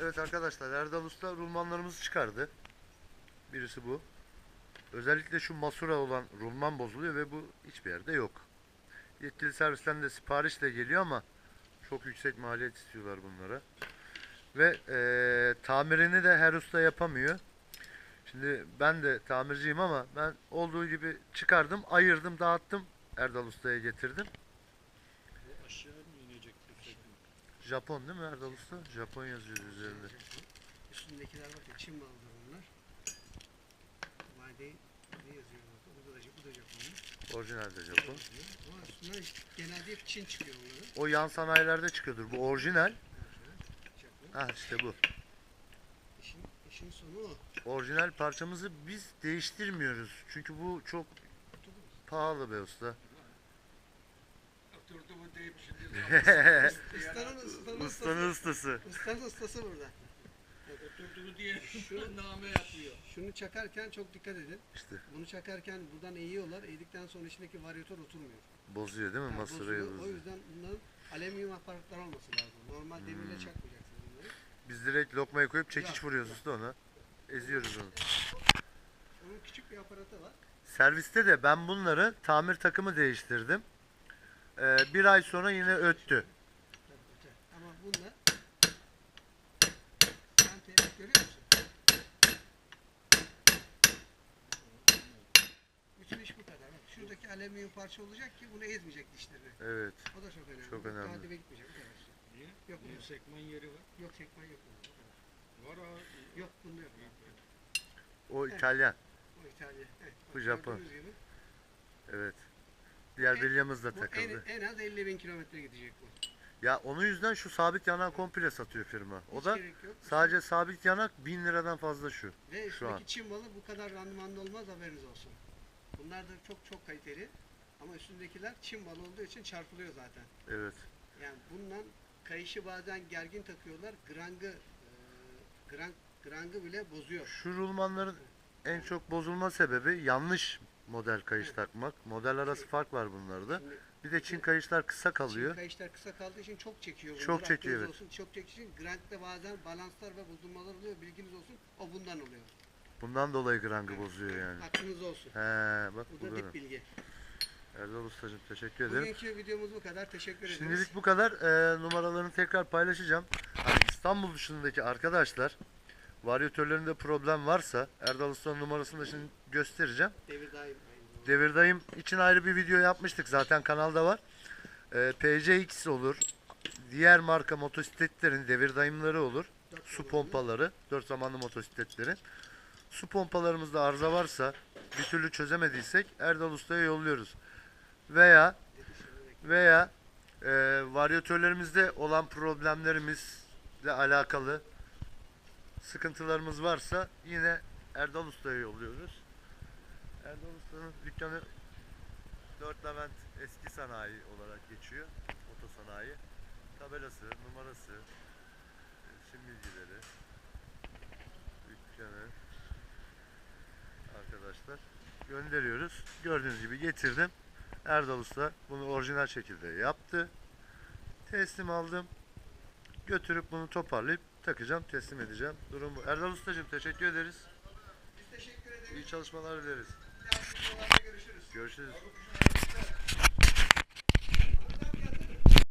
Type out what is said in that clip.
Evet arkadaşlar Erdal Usta rulmanlarımızı çıkardı. Birisi bu. Özellikle şu masura olan rulman bozuluyor ve bu hiçbir yerde yok. Yetkili servisten de siparişle geliyor ama çok yüksek maliyet istiyorlar bunlara. Ve eee, tamirini de her usta yapamıyor. Şimdi ben de tamirciyim ama ben olduğu gibi çıkardım, ayırdım, dağıttım. Erdal Usta'ya getirdim. Japon değil mi Erdal Usta? Japon yazıyor üzerinde. Üstündekiler bakın Çin malıdır bunlar. Vade ne yazıyor burada? Bu da, bu da Japon'un. Orijinalde Japon. Ama üstünden genelde hep Çin çıkıyor bunların. O yan sanayilerde çıkıyordur. Bu orijinal. Japon. Ha işte bu. İşin, işin sonu o. Orijinal parçamızı biz değiştirmiyoruz. Çünkü bu çok pahalı be usta. Oturdu mu deyip şimdi Ustanın ustası. ustası. Ustanın ustası burada. oturdu mu diye name yapıyor. Şunu çakarken çok dikkat edin. İşte Bunu çakarken buradan eğiyorlar. Eğdikten sonra içindeki varyatör oturmuyor. bozuyor değil mi? Yani Masarayı bozuluyor. O bozuyor. yüzden bunların alüminyum aparatlar olması lazım. Normal demirle Hmm. çakmayacaksınız bunları. Biz direkt lokmayı koyup çekiç Ya. vuruyoruz usta ona. Eziyoruz onu. Onun küçük bir aparatı var. Serviste de ben bunları tamir takımı değiştirdim. Ee, bir ay sonra yine öttü. Alüminyum parça olacak ki bunu ezmeyecek dişlerini. Evet. O da çok önemli. Çok önemli. Daha dibe gitmeyecek. Bu kadar. Niye? Yok, Niye sekman yeri var? Yok çekmen yok. bunda. Var abi. Yok bunda yok. O İtalyan. O İtalya. Evet, Bu Japon. Evet. Diğer En- bilyamız da Bu en, takıldı. en az 50 bin kilometre gidecek bu. Ya onun yüzden şu sabit yanağı komple satıyor firma. O Hiç da gerek yok. sadece sabit yanak 1000 liradan fazla şu. Ve şu an. Çin malı bu kadar randımanlı olmaz haberiniz olsun. Bunlar da çok çok kaliteli. Ama üstündekiler Çin malı olduğu için çarpılıyor zaten. Evet. Yani bundan kayışı bazen gergin takıyorlar. Grangı e, gran, grangı bile bozuyor. Şu rulmanların en çok bozulma sebebi yanlış model kayış takmak. Model arası fark var bunlarda. Şimdi Bir de Çin kayışlar kısa Çin kalıyor. kayışlar kısa kaldığı için çok çekiyor bunlar. Çok çekiyor, Aklınız evet. Olsun, çok çektiği için grangda bazen balanslar ve bozulmalar oluyor. Bilginiz olsun. O bundan oluyor. Bundan dolayı grangı bozuyor yani. Aklınız olsun. He bak Bu da burada. dip bilgi. Erdal Ustacığım teşekkür ederim. Bugünkü videomuz bu kadar. Teşekkür ederiz. Şimdilik bu kadar. Ee, numaralarını tekrar paylaşacağım. Hani İstanbul dışındaki arkadaşlar varyatörlerinde problem varsa Erdal Usta'nın numarasını da şimdi göstereceğim. Devir daim. aynı. Devirdayım için ayrı bir video yapmıştık zaten kanalda var. Ee, PCX olur. Diğer marka motosikletlerin devir dayımları olur. Dört Su pompaları, dört zamanlı motosikletlerin. Su pompalarımızda arıza varsa bir türlü çözemediysek Erdal Usta'ya yolluyoruz. Veya veya e, varyatörlerimizde olan problemlerimizle alakalı sıkıntılarımız varsa yine Erdal Usta'ya yolluyoruz. Erdal Usta'nın dükkanı 4 Levent eski sanayi olarak geçiyor. Oto sanayi. Tabelası, numarası, isim bilgileri, dükkanı arkadaşlar gönderiyoruz. Gördüğünüz gibi getirdim. Erdal Usta bunu orijinal şekilde yaptı. Teslim aldım. Götürüp bunu toparlayıp takacağım, teslim edeceğim. Durum bu. Erdal Ustacığım teşekkür ederiz. Biz teşekkür ederiz. İyi çalışmalar dileriz. Görüşürüz. Görüşürüz.